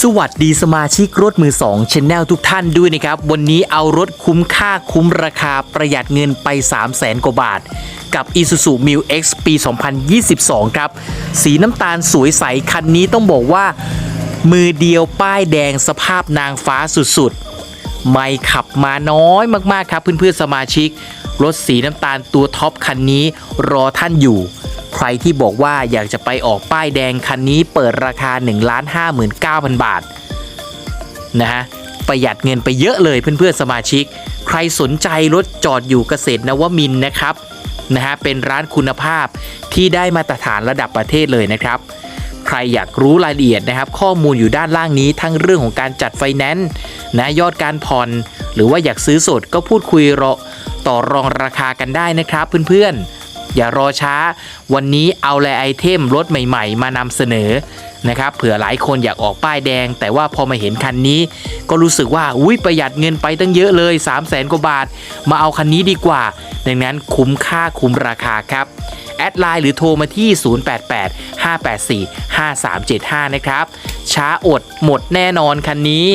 สวัสดีสมาชิกรถมือ2 Channel ทุกท่านด้วยนะครับ วันนี้เอารถคุ้มค่าคุ้มราคาประหยัดเงินไป 3 0 0แสนกว่าบาท กับ Isuzu m i l X ปี 2022 ครับ สีน้ำตาลสวยใสคันนี้ต้องบอกว่า มือเดียวป้ายแดงสภาพนางฟ้าสุดๆ ไม่ขับมาน้อยมากๆครับเพื่อนๆสมาชิก รถสีน้ำตาลตัวท็อปคันนี้รอท่านอยู่ ใครที่บอกว่าอยากจะไปออกป้ายแดงคันนี้เปิดราคา 1 5 9 0 0 0 บาทนะฮะประหยัดเงินไปเยอะเลยเพื่อนๆสมาชิก ใครสนใจรถจอดอยู่เกษตรนวมินนะครับนะฮะเป็นร้านคุณภาพที่ได้มาตรฐานระดับประเทศเลยนะครับ ใครอยากรู้รายละเอียดนะครับ ข้อมูลอยู่ด้านล่างนี้ทั้งเรื่องของการจัดไฟแนนซ์นะยอดการผ่อน หรือว่าอยากซื้อสดก็พูดคุยรอต่อรองราคากันได้นะครับเพื่อนๆ อย่ารอช้า วันนี้เอาแลไอเทมรถใหม่ๆ มานำเสนอนะครับเผื่อหลายคนอยากออกป้ายแดง แต่ว่าพอมาเห็นคันนี้ ก็รู้สึกว่าอุ้ยประหยัดเงินไปตั้งเยอะเลย 3 0 0แสนกว่าบาท มาเอาคันนี้ดีกว่า ดังนั้นคุ้มค่าคุ้มราคาครับ แอดไลน์หรือโทรมาที่ 088 584 5375 นะครับ ช้าอดหมดแน่นอนคันนี้